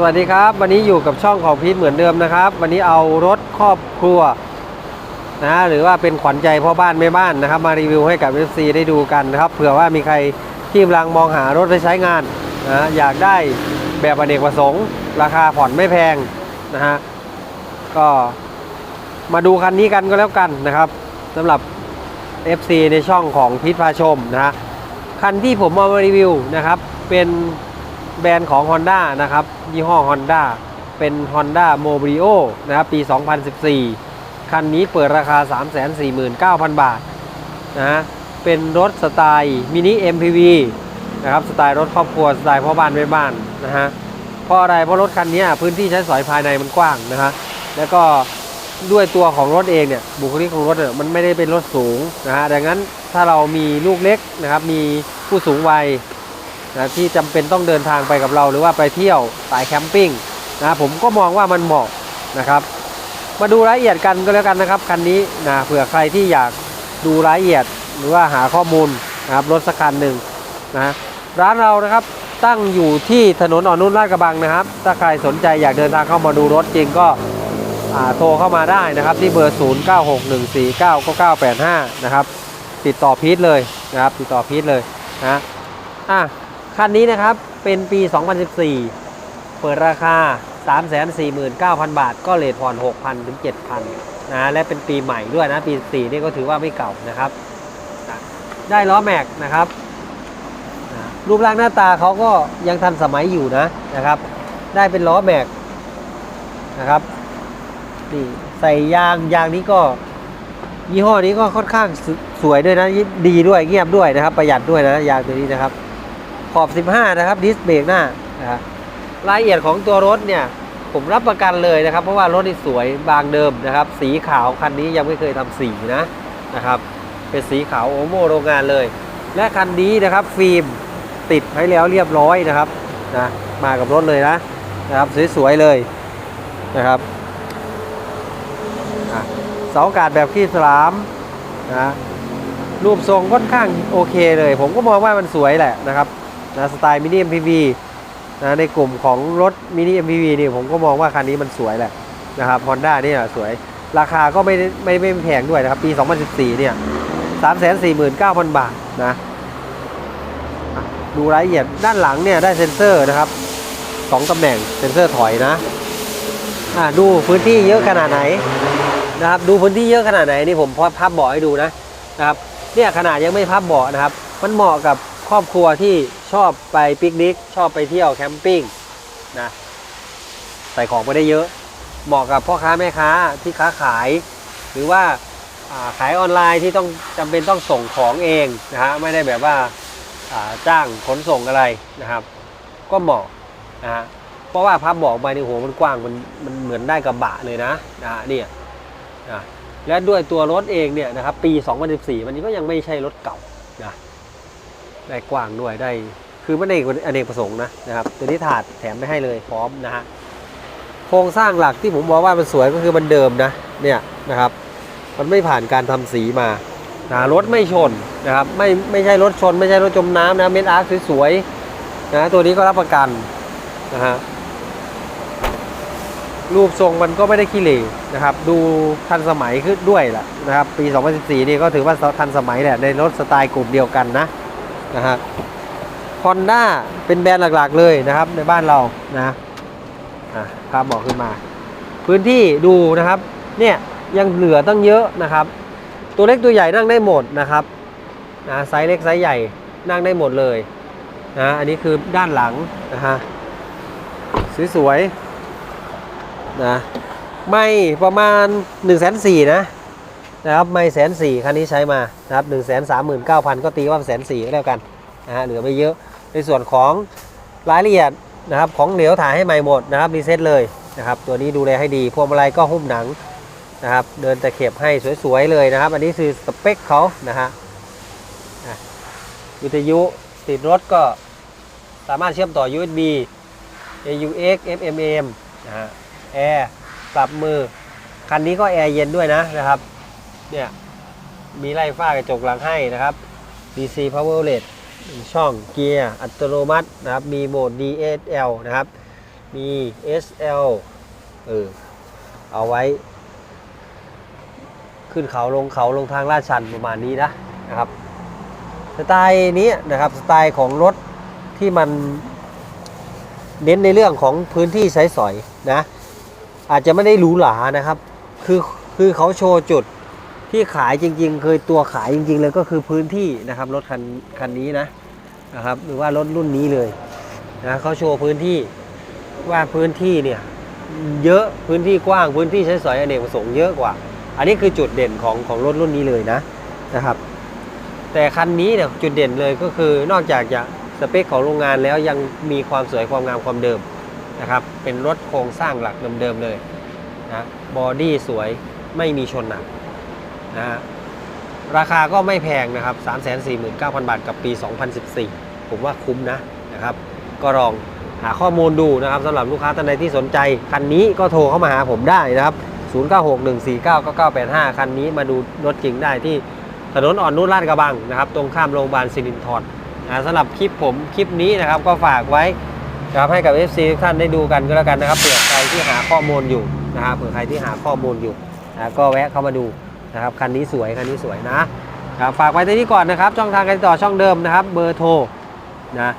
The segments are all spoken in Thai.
สวัสดีครับ วันนี้อยู่กับช่องของพีทเหมือนเดิมนะครับ วันนี้เอารถครอบครัวนะหรือว่าเป็นขวัญใจพ่อบ้านแม่บ้านนะครับ มารีวิวให้กับ FC ได้ดูกันนะครับเผื่อว่ามีใครที่กำลังมองหารถไปใช้งานนะอยากได้แบบอเนกประสงค์ ราคาผ่อนไม่แพงนะฮะก็มาดูคันนี้กันก็แล้วกันนะครับสำหรับ FC ในช่องของพีทพาชมนะฮะคันที่ผมเอามารีวิวนะครับเป็น แบรนด์ของ Honda นะครับ ยี่ห้อ Honda เป็น Honda m o b r i o นะครับ ปี 2014 คันนี้เปิดราคา 349,000 บาทนะเป็นรถสไตล์มินิ MPV นะครับ สไตล์รถครอบครัว สไตล์พ่อบ้านแม่บ้านนะฮะเพราะอะไรเพราะรถคันนี้พื้นที่ใช้สอยภายในมันกว้างนะฮะแล้วก็ด้วยตัวของรถเองเนี่ยบุคลิกของรถเนี่ยมันไม่ได้เป็นรถสูงนะฮะดังนั้นถ้าเรามีลูกเล็กนะครับมีผู้สูงวัย นะที่จำเป็นต้องเดินทางไปกับเราหรือว่าไปเที่ยวสายแคมปิ้งนะผมก็มองว่ามันเหมาะนะครับ มาดูรายละเอียดกันก็แล้วกันนะครับคันนี้นะเผื่อใครที่อยากดูรายละเอียดหรือว่าหาข้อมูลนะครับรถสักคันหนึ่งนะร้านเรานะครับตั้งอยู่ที่ถนนอ่อนนุชลาดกระบังนะครับ ถ้าใครสนใจอยากเดินทางเข้ามาดูรถจริงก็โทรเข้ามาได้นะครับ ที่เบอร์ 0961499985 นะครับ ติดต่อพีทเลยนะครับ ติดต่อพีทเลยนะอะ คันนี้นะครับเป็นปี 2014 เปิดราคา 349,000 บาท ก็เลทผ่อน 6,000 ถึง 7,000 นะและเป็นปีใหม่ด้วยนะ ปี 4 นี่ก็ถือว่าไม่เก่านะครับ ได้ล้อแม็กนะครับ รูปร่างหน้าตาเขาก็ยังทันสมัยอยู่นะนะครับ ได้เป็นล้อแม็กนะครับนี่ใส่ยางยางนี้ก็ยี่ห้อนี้ก็ค่อนข้างสสวยด้วยนะดีด้วยเงียบด้วยนะครับ ประหยัดด้วยนะยางตัวนี้นะครับ อบ 15 นะครับดิสเบรกหน้านะครับรายละเอียดของตัวรถเนี่ยผมรับประกันเลยนะครับ เพราะว่ารถนี่สวยบางเดิมนะครับ สีขาวคันนี้ยังไม่เคยทำสีนะนะครับเป็นสีขาวโอโมโรงงานเลย และคันนี้นะครับฟิล์มติดให้แล้วเรียบร้อยนะครับนะมากับรถเลยนะนะครับสวยๆเลยนะครับอะเสาอากาศแบบขี้สลามนะรูปทรงค่อนข้างโอเคเลย ผมก็มองว่ามันสวยแหละนะครับ นะสไตล์มินิ MPV นะในกลุ่มของรถมินิ MPV นี่ผมก็มองว่าคันนี้มันสวยแหละนะครับ Honda นี่ยสวยราคาก็ไม่ได้ไม่ไม่แพงด้วยนะครับ ปี 2014 เนี่ย 349,000 บาทนะอะดูรายละเอียดด้านหลังเนี่ยได้เซ็นเซอร์นะครับสองตำแหน่งเซ็นเซอร์ถอยนะอะดูพื้นที่เยอะขนาดไหนนะครับดูพื้นที่เยอะขนาดไหนนี่ผมพับเบาะให้ดูนะนะครับเนี่ยขนาดยังไม่พับเบาะนะครับ มันเหมาะกับ ครอบครัวที่ชอบไปปิกนิก ชอบไปเที่ยวแคมปิ้งนะใส่ของไปได้เยอะ เหมาะกับพ่อค้าแม่ค้าที่ค้าขาย หรือว่าขายออนไลน์ที่ต้องจำเป็นต้องส่งของเองนะฮะไม่ได้แบบว่าาจ้างขนส่งอะไรนะครับ ก็เหมาะนะฮะเพราะว่าพับบอกไปในหัวมันกว้างมันมันเหมือนได้กระบะเลยนะนะเนี่ยนะและด้วยตัวรถเองเนี่ยนะครับปี 2014 มันก็ยังไม่ใช่รถเก่านะ ได้กว้างด้วยได้ คือไม่ได้อเนกประสงค์นะนะครับตัวนี้ถาดแถมไปให้เลยพร้อมนะฮะโครงสร้างหลักที่ผมบอกว่ามันสวยก็คือมันเดิมนะเนี่ยนะครับ มันไม่ผ่านการทำสีมานะรถไม่ชนนะครับไม่ไม่ใช่รถชน ไม่ใช่รถจมน้ำนะเม็ดอาร์คสวยๆนะตัวนี้ก็รับประกันนะฮะรูปทรงมันก็ไม่ได้ขี้เหร่นะครับ ดูทันสมัยขึ้นด้วยแหละนะครับ ปี 2014 นี่ก็ถือว่าทันสมัยแหละในรถสไตล์กลุ่มเดียวกันนะ นะฮะฮอนด้าเป็นแบรนด์หลักๆเลยนะครับในบ้านเรานะอะภาพบอกขึ้นมา พื้นที่ดูนะครับเนี่ยยังเหลือตั้งเยอะนะครับ ตัวเล็กตัวใหญ่นั่งได้หมดนะครับนะไซส์เล็กไซส์ใหญ่นั่งได้หมดเลยนะอันนี้คือด้านหลังนะฮะสวยๆนะไม่ประมาณ1นึ่งแสนสี่นะ นะครับไม่แสนสี่คันนี้ใช้มานะครับหนึ่งแสนสามหมื่นเก้าพันก็ตีว่าแสนสี่ก็แล้วกันนะฮะเหลือไม่เยอะในส่วนของรายละเอียดนะครับของเหลวถ่ายให้ใหม่หมดนะครับรีเซ็ตเลยนะครับตัวนี้ดูแลให้ดีพวงมาลัยก็หุ้มหนังนะครับเดินตะเข็บให้สวยๆเลยนะครับ อันนี้คือสเปคเขานะฮะอะวิทยุติดรถก็สามารถเชื่อมต่อ USB AUX FMM นะฮะแอร์ปรับมือ คันนี้ก็แอร์เย็นด้วยนะนะครับ เนี่ย มีไล่ฝ้ากระจกหลังให้นะครับ DC Power LED ช่องเกียร์อัตโนมัตินะครับ มีโหมด DSL นะครับ มี SL เออเอาไว้ ขึ้นเขาลงเขาลงทางลาดชันประมาณนี้นะนะครับสไตล์นี้นะครับสไตล์ของรถที่มันเน้นในเรื่องของพื้นที่ใช้สอยนะ อาจจะไม่ได้หรูหรานะครับ คือคือเขาโชว์จุด ที่ขายจริงๆ เคยตัวขายจริงๆ เลยก็คือพื้นที่นะครับรถคันคันนี้นะนะครับหรือว่ารถรุ่นนี้เลยนะเขาโชว์พื้นที่ว่าพื้นที่เนี่ยเยอะพื้นที่กว้างพื้นที่ใช้สอยอเนกประสงค์เยอะกว่า อันนี้คือจุดเด่นของของรถรุ่นนี้เลยนะนะครับ แต่คันนี้เนี่ยจุดเด่นเลยก็คือนอกจากจะสเปคของโรงงานแล้วยังมีความสวยความงามความเดิมนะครับเป็นรถโครงสร้างหลักเดิมๆเลยนะบอดี้สวยไม่มีชนหนัก นะฮะราคาก็ไม่แพงนะครับ 349,000 บาทกับปี 2014 ผมว่าคุ้มนะนะครับ ก็ลองหาข้อมูลดูนะครับสำหรับลูกค้าท่านใดที่สนใจ คันนี้ก็โทรเข้ามาหาผมได้นะครับ 0961499985 คันนี้มาดูรถจริงได้ที่ถนนอ่อนนุชลาดกระบังนะครับ ตรงข้ามโรงพยาบาลสิรินทรนะสำหรับคลิปผมคลิปนี้นะครับก็ฝากไว้นะครับให้กับ FC ทุกท่านได้ดูกันก็แล้วกันนะครับเผื่อใครที่หาข้อมูลอยู่นะครับเผื่อใครที่หาข้อมูลอยู่นะก็แวะเข้ามาดู นะครับคันนี้สวยคันนี้สวยนะครับฝากไว้ที่นี่ก่อนนะครับ ช่องทางการติดต่อช่องเดิมนะครับ เบอร์โทรนะ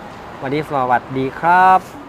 วันนี้สวัสดีครับ